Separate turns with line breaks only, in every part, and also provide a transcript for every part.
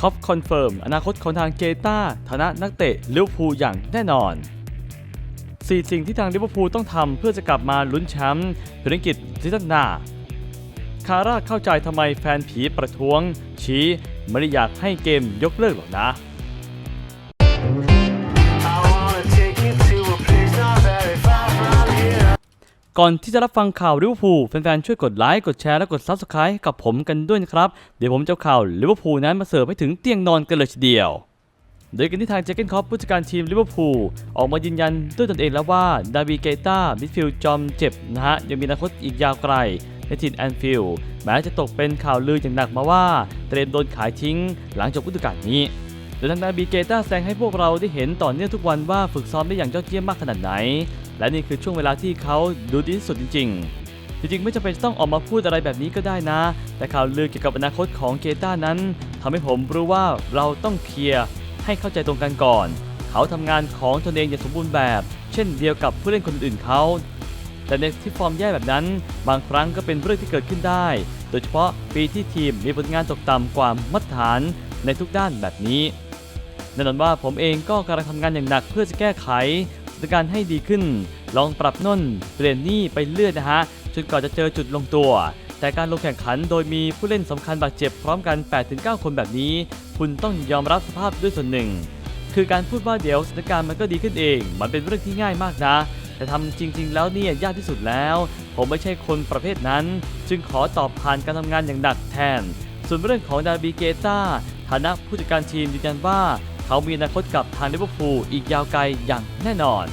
คอฟคอนเฟิร์มอนาคตของทางเกตาฐานะนักเตะลิเวอร์พูลอย่างแน่นอนสี่สิ่งที่ทางลิเวอร์พูลต้องทำเพื่อจะกลับมาลุ้นแชมป์ธุรกิจซีซั่นหน้าคาร่าเข้าใจทำไมแฟนผีประท้วง ชี้ไม่ได้อยากให้เกมยกเลิกหรอกนะ ก่อนที่จะรับฟังข่าวลิเวอร์พูลแฟนๆ ช่วยกดไลค์ กดแชร์ และกด Subscribe กับผมกันด้วยนะครับ เดี๋ยวผมจะข่าวลิเวอร์พูลนั้นมาเสิร์ฟให้ถึงเตียงนอนกันเลยทีเดียว โดยกันที่ทางเจเกนคอปผู้จัดการทีมลิเวอร์พูลออกมายืนยันด้วยตนเองแล้วว่าดาวิเกต้ามิดฟิลด์จอมเจ็บนะฮะ ยังมีอนาคตอีกยาวไกลในทีมแอนฟิลด์แม้จะตกเป็นข่าวลืออย่างหนักมาว่าเตรียมโดนขายทิ้งหลังจบฤดูกาลนี้โดยทางดาบิเกต้าแสดงให้พวกเราได้เห็นต่อเนื่องทุกวันว่าฝึกซ้อมได้อย่างยอดเยี่ยมมากขนาดไหน และนี่คือช่วงเวลาที่เขาดูดีที่สุดจริง ๆ จริงๆ ไม่จำเป็นต้องออกมาพูดอะไรแบบนี้ก็ได้นะ แต่ข่าวลือเกี่ยวกับอนาคตของเกต้านั้นทำให้ผมรู้ว่าเราต้องเคลียร์ให้เข้าใจตรงกันก่อน เขาทำงานของตนเองอย่างสมบูรณ์แบบ เช่นเดียวกับผู้เล่นคนอื่นเขาแต่ในที่ฟอร์มแย่แบบนั้น บางครั้งก็เป็นเรื่องที่เกิดขึ้นได้ โดยเฉพาะปีที่ทีมมีผลงานตกต่ำกว่ามาตรฐานในทุกด้านแบบนี้แน่นอนว่าผมเองก็กำลังทำงานอย่างหนักเพื่อจะแก้ไข สถานการณ์ให้ดีขึ้น ลองปรับน่นเปลี่ยนนี่ไปเรื่อยนะฮะจนกว่อนจะเจอจุดลงตัว แต่การลงแข่งขันโดยมีผู้เล่นสำคัญบาดเจ็บพร้อมกัน 8-9 คนแบบนี้ คุณต้องยอมรับสภาพด้วยส่วนหนึ่ง คือการพูดว่าเดี๋ยวสถานการณ์มันก็ดีขึ้นเอง มันเป็นเรื่องที่ง่ายมากนะแต่ทำจริง ๆ แล้วเนี่ยยากที่สุดแล้ว ผมไม่ใช่คนประเภทนั้น จึงขอตอบผ่านการทำงานอย่างหนักแทน ส่วนเรื่องของดาบีเกต้าฐานะผู้จัดการทีมยืนยันว่า เขามีอนาคตกับทางลิเวอร์พูลอีกยาวไกลอย่างแน่นอน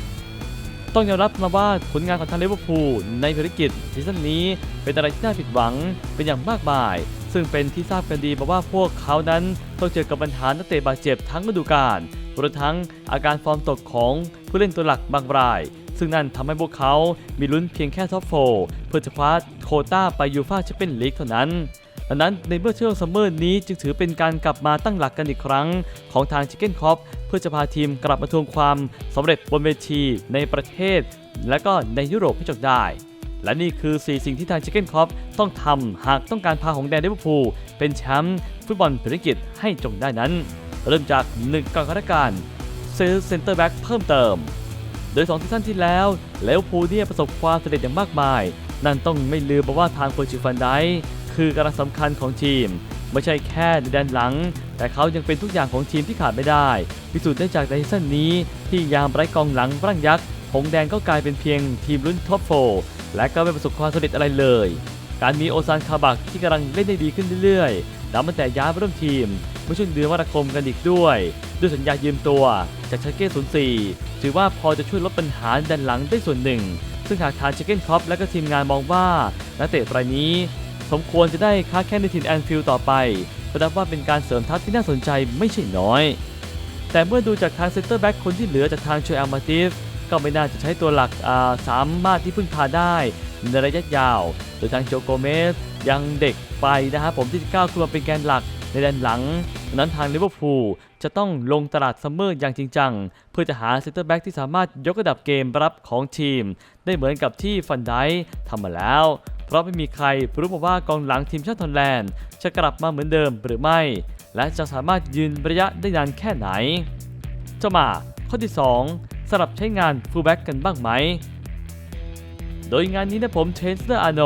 ต้องยอมรับนะว่าผลงานของทางลิเวอร์พูลในภารกิจซีซั่นนี้เป็นอะไรที่น่าผิดหวังเป็นอย่างมากมาย ซึ่งเป็นที่ทราบกันดีมาว่าพวกเขานั้นต้องเจอกับปัญหานักเตะบาดเจ็บทั้งฤดูกาลรวมทั้งอาการฟอร์มตกของผู้เล่นตัวหลักบางราย ซึ่งนั่นทำให้พวกเขามีลุ้นเพียงแค่ท็อปโฟเพื่อจะคว้าโคต้าไปยูฟ่าแชมเปี้ยนลีกเท่านั้น ดังนั้นในเมื่อช่วงซัมเมอร์นี้จึงถือเป็นการกลับมาตั้งหลักกันอีกครั้ง ของทางชิคเก้นคอปเพื่อจะพาทีมกลับมาทวงความสำเร็จบนเวทีในประเทศ และก็ในยุโรปให้จบได้ และนี่คือ 4 สิ่งที่ทางชิคเก้นคอปต้องทำหากต้องการพาของแดนลิเวอร์พูลเป็นแชมป์ฟุตบอลภารกิจให้จงได้นั้น เริ่มจาก1กรกาคมซื้อเซ็นเตอร์แบ็กเพิ่มเติม โดย2ซีซั่นที่แล้วเลวพูเนี่ยประสบความสำเร็จอย่างมากมาย นั่นต้องไม่ลืมมาว่าทางโคชิฟันได คือกำลังสำคัญของทีม ไม่ใช่แค่ในแดนหลัง แต่เขายังเป็นทุกอย่างของทีมที่ขาดไม่ได้ พิสูจน์ได้จากในซีซั่นนี้ ที่ยามไร้กองหลังร่างยักษ์หงแดงก็กลายเป็นเพียงทีมรุ่นท็อปโฟและก็ไม่ประสบความสำเร็จอะไรเลย การมีโอซานคาบักที่กำลังเล่นได้ดีขึ้นเรื่อยๆนับตั้งแต่ย้ายมาร่วมทีมเมื่อช่วงเดือนมกราคมกันอีกด้วย ด้วยสัญญายืมตัว จากชาเก้04ถือว่าพอจะช่วยลดปัญหาด้านหลังได้ส่วนหนึ่ง ซึ่งหากทางชิคเก้นคอปและก็ทีมงานมองว่านักเตะรายนี้ สมควรจะได้ค้าแข้งในทีมแอนฟิลด์ต่อไปก็นับว่าเป็นการเสริมทัพที่น่าสนใจไม่ใช่น้อย แต่เมื่อดูจากทางเซนเตอร์แบ็กคนที่เหลือจากทางโชยอามาติฟก็ไม่น่าจะใช้ตัวหลักสามารถที่พึ่งพาได้ในระยะยาวโดยทางโจโกเมสยังเด็กไปนะครับผมที่จะก้าวขึ้นมาเป็นแกนหลักในแดนหลังดังนั้นทางลิเวอร์พูลจะต้องลงตลาดซัมเมอร์อย่างจริงจัง เพื่อจะหาเซนเตอร์แบ็กที่สามารถยกระดับเกมรับของทีม ได้เหมือนกับที่ฟันไดทำมาแล้ว เพราะไม่มีใครรู้มาว่ากองหลังทีมชาติฮอลแลนด์ จะกลับมาเหมือนเดิมหรือไม่ และจะสามารถยืนระยะได้นานแค่ไหนจะมาข้อที่ 2 สลับใช้งานฟูลแบ็กกันบ้างไหม โดยงานนี้นะผมเทสเตอร์อาโน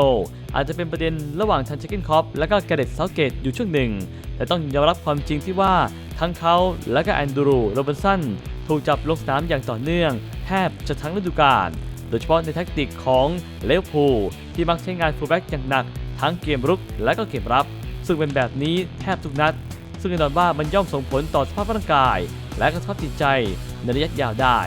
อาจจะเป็นประเด็นระหว่างทันชิก้นคอปและก็แกเรตเซาเกตอยู่ช่วงหนึ่ง แต่ต้องยอมรับความจริงที่ว่าทั้งเขาและก็แอนดรูโรบินสันถูกจับลงสนามอย่างต่อเนื่อง แทบจะทั้งฤดูกาล โดยเฉพาะในแท็กติกของเลวพูที่มักใช้งานฟูลแบ็กอย่างหนัก ทั้งเกมรุกและก็เกมรับ ซึ่งเป็นแบบนี้แทบทุกนัด ซึ่งแน่นอนว่ามันย่อมส่งผลต่อสภาพร่างกาย และก็สภาพจิตใจในระยะยาวได้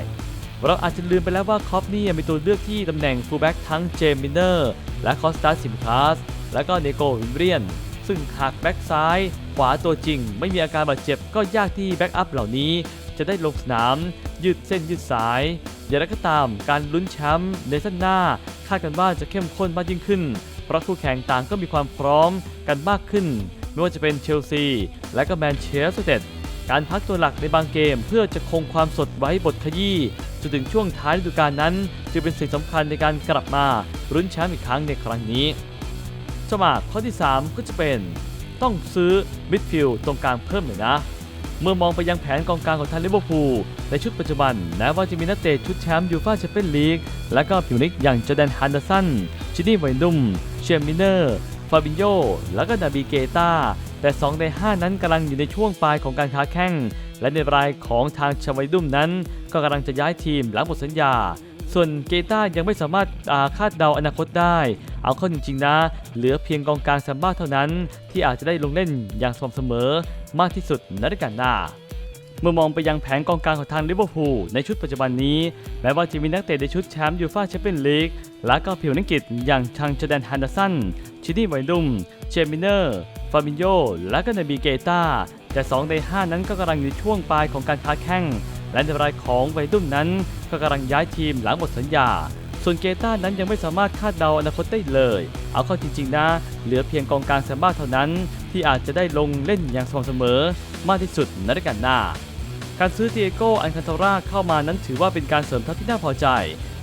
เราอาจจะลืมไปแล้วว่าคอปนี่มีตัวเลือกที่ตำแหน่งฟูลแบ็กทั้งเจมินเนอร์และคอสตาซิมคาสและก็เนโกวิมเรียนซึ่งหากแบ็กซ้าย ขวาตัวจริง ไม่มีอาการบาดเจ็บก็ยากที่แบ็กอัพเหล่านี้ จะได้ลงสนาม ยืดเส้นยืดสาย อย่างไรก็ตาม การลุ้นแชมป์ในสั้นหน้า คาดกันว่าจะเข้มข้นมากยิ่งขึ้น เพราะคู่แข่งต่างก็มีความพร้อมกันมากขึ้น ไม่ว่าจะเป็นเชลซี และก็แมนเชสเตอร์การพักตัวหลักในบางเกมเพื่อจะคงความสดไว้บทขยี้จนถึงช่วงท้ายฤดูกาลนั้นจึงเป็นสิ่งสำคัญในการกลับมารุ้นแชมป์อีกครั้งในครั้งนี้สมาข้อที่ 3 ก็จะเป็นตต้องซื้อมิดฟิลด์ตรงกลางเพิ่มเลยนะ เมื่อมองไปยังแผนกองกลางของทางลิเวอร์พูลในชุดปัจจุบันแม้ว่าจะมีนักเตะชุดแชมป์ยูฟ่าแชมเปี้ยนลีก และก็ผิวนิกอย่างจอแดนฮันเดอร์สัน ชินนี่ไวนุ่ม เชียร์มินเนอร์ ฟาบินโย และก็นาบีเกตาแต่ 2 ใน 5 นั้นกำลังอยู่ในช่วงปลายของการค้าแข่งและในรายของทางชาไวดุมนั้น ก็กำลังจะย้ายทีมหลังหมดสัญญา ส่วนเกตายังไม่สามารถาคาดเดาอนาคตได้ เอาเข้าจริงๆนะ เหลือเพียงกองกลางซัมบ้าเท่านั้น ที่อาจจะได้ลงเล่นอย่างสม่ำเสมอมากที่สุดในฤดูกาลหน้า เมื่อมองไปยังแผนกองกลางของทางลิเวอร์พูลในชุดปัจจุบันนี้ แม้ว่าจะมีนักเตะในชุดแชมป์ยูฟ่าแชมเปี้ยนลีกและก็ผิวนักกิจอย่างทางจอแดนฮันเดอร์สัน ชินนี่ไวดุมเจมิเนอร์ ฟาบินโย และก็นาบีเกตาแต่ 2 ใน 5 นั้นก็กำลังอยู่ช่วงปลายของการค้าแข่งและในรายของไวดุมนั้นก็กำลังย้ายทีมหลังหมดสัญญา ส่วนเกต้านั้นยังไม่สามารถคาดเดาอนาคตได้เลย เอาเข้าจริง ๆ นะ เหลือเพียงกองกลางแซมบ้าเท่านั้น ที่อาจจะได้ลงเล่นอย่างสม่ำเสมอ มากที่สุดในฤดูกาลหน้า การซื้อเตียโกอันคันโตราเข้ามานั้นถือว่าเป็นการเสริมทัพที่น่าพอใจ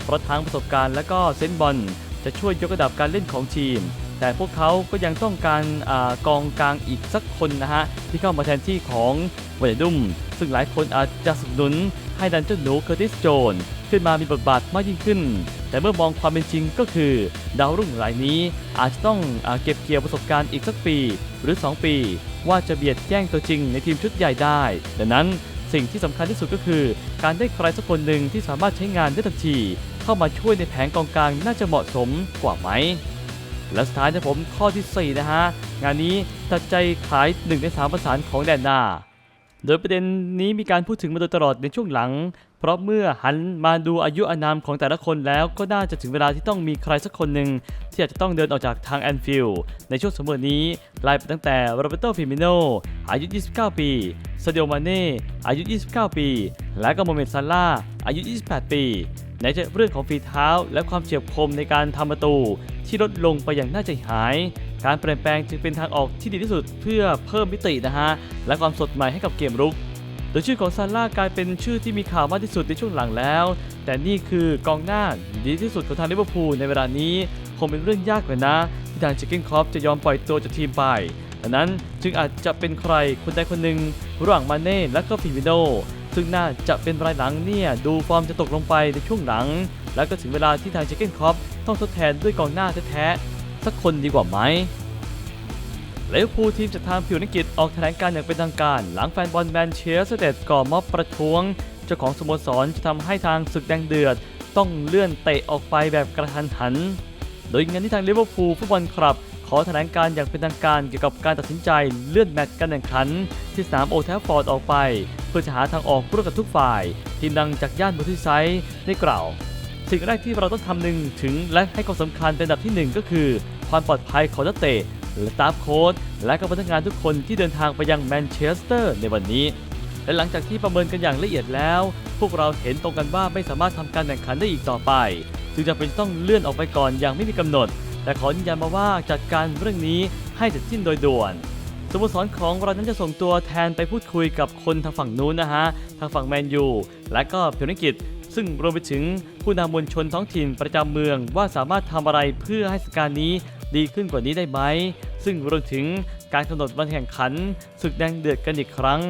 เพราะทั้งประสบการณ์และก็เซนบอลจะช่วยยกระดับการเล่นของทีม แต่พวกเขาก็ยังต้องการอากองกลางอีกสักคนนะฮะ ที่เข้ามาแทนที่ของเวเดดุม ซึ่งหลายคนอาจจะสนับสนุน ให้ดันเจ้าหนูเคอร์ติสโจนขึ้นมามีบทบาทมากยิ่งขึ้น แต่เมื่อมองความเป็นจริงก็คือ ดาวรุ่งรายนี้อาจจะต้องอเก็บเกี่ยวประสบการณ์อีกสักปี หรือ 2 ปี ว่าจะเบียดแย่งตัวจริงในทีมชุดใหญ่ได้ ดังนั้นสิ่งที่สำคัญที่สุดก็คือ การได้ใครสักคนหนึ่งที่สามารถใช้งานได้ทันที เข้ามาช่วยในแผงกองกลางน่าจะเหมาะสมกว่าไหมและสุดท้ายนะผมข้อที่ 4 นะฮะ งานนี้ตัดใจขาย 1 ใน 3 ประสานของแดนนา โดยประเด็นนี้มีการพูดถึงมาโดยตลอดในช่วงหลัง เพราะเมื่อหันมาดูอายุอานามของแต่ละคนแล้วก็น่าจะถึงเวลาที่ต้องมีใครสักคนหนึ่งที่อาจจะต้องเดินออกจากทางแอนฟิลด์ในช่วงสมมตินี้ไล่ไปตั้งแต่โรเบโตฟิมิโนอายุ 29 ปีซาดิโอมาเน่อายุ 29 ปี และก็โมเมนซาร่าอายุ 28 ปี ไหนจะเรื่องของฝีเท้าและความเฉียบคมในการทำประตู ที่ลดลงไปอย่างน่าใจหาย การเปลี่ยนแปลงจึงเป็นทางออกที่ดีที่สุดเพื่อเพิ่มมิตินะฮะและความสดใหม่ให้กับเกมรุกโดยชื่อของซาร่ากลายเป็นชื่อที่มีข่าวมากที่สุดในช่วงหลังแล้ว แต่นี่คือกองหน้าดีที่สุดของทางลิเวอร์พูลในเวลานี้คงเป็นเรื่องยากเลยนะ ที่ทางเชคเก้นคอปจะยอมปล่อยตัวจากทีมไปดังนั้นจึงอาจจะเป็นใครคนใดคนหนึ่งระหว่างมาเน่และก็ฟิมิโน ซึ่งน่าจะเป็นรายหลังเนี่ย ดูฟอร์มจะตกลงไปในช่วงหลัง แล้วก็ถึงเวลาที่ทางเชคเกนคอปต้องทดแทนด้วยกองหน้าแท้ๆสักคนดีกว่าไหมลิเวพูทีมจากทางผิวนักกิจออกแถลงการอย่างเป็นทางการ หลังแฟนบอลแมนเชสเตอร์เดก่อม็อบประท้วง เจ้าของสโมสรจะทำให้ทางศึกแดงเดือด ต้องเลื่อนเตะออกไปแบบกระทันหัน โดยงานที่ทางลิเวอร์พูลฟุตบอลคลับ อแถลงการอย่างเป็นทางการเกี่ยวกับการตัดสินใจเลื่อนแมตช์การแข่งขัน ที่สนามโอแทฟฟอร์ดออกไป เพื่อจะหาทางออกร่วมกับทุกฝ่าย ทีมดังจากย่านบูทิไซได้กล่าว สิ่งแรกที่เราต้องทำหนึ่งถึงและให้ความสำคัญเป็นอันดับที่หนึ่งก็คือ ความปลอดภัยของนักเตะและสตาฟโค้ชและก็พนักงานทุกคนที่เดินทางไปยังแมนเชสเตอร์ในวันนี้ และหลังจากที่ประเมินกันอย่างละเอียดแล้ว พวกเราเห็นตรงกันว่าไม่สามารถทำการแข่งขันได้อีกต่อไป จึงจำเป็นต้องเลื่อนออกไปก่อนอย่างไม่มีกำหนด แต่ขอยืนยันมาว่าจัดการเรื่องนี้ให้เสร็จสิ้นโดยด่วนสโมสรของเรานั้นจะส่งตัวแทนไปพูดคุยกับคนทางฝั่งนู้นนะฮะ ทางฝั่งแมนยู และก็พิวนิกิจ ซึ่งรวมไปถึงผู้นำมวลชนท้องถิ่นประจำเมืองว่าสามารถทำอะไรเพื่อให้สการ์นี้ดีขึ้นกว่านี้ได้ไหม ซึ่งรวมถึงการกำหนดวันแข่งขันศึกแดงเดือดกันอีกครั้ง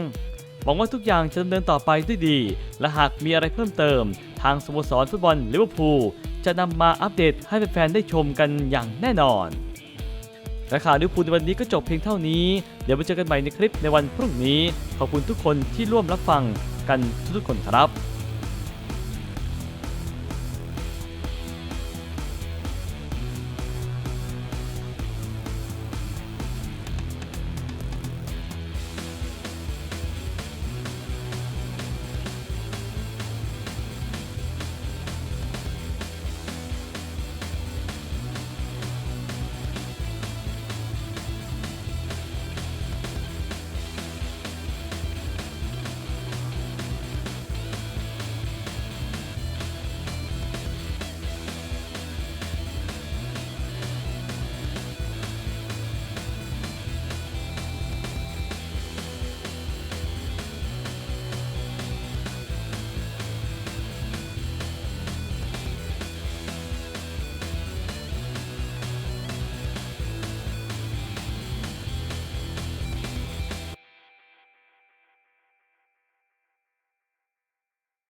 หวังว่าทุกอย่างจะดำเนินต่อไปด้วยดี และหากมีอะไรเพิ่มเติม ทางสโมสรฟุตบอลลิเวอร์พูล จะนำมาอัปเดตให้แฟนๆได้ชมกันอย่างแน่นอนและข่าวลิวพูลในวันนี้ก็จบเพียงเท่านี้ เดี๋ยวไปเจอกันใหม่ในคลิปในวันพรุ่งนี้ ขอบคุณทุกคนที่ร่วมรับฟังกันทุกๆคนครับ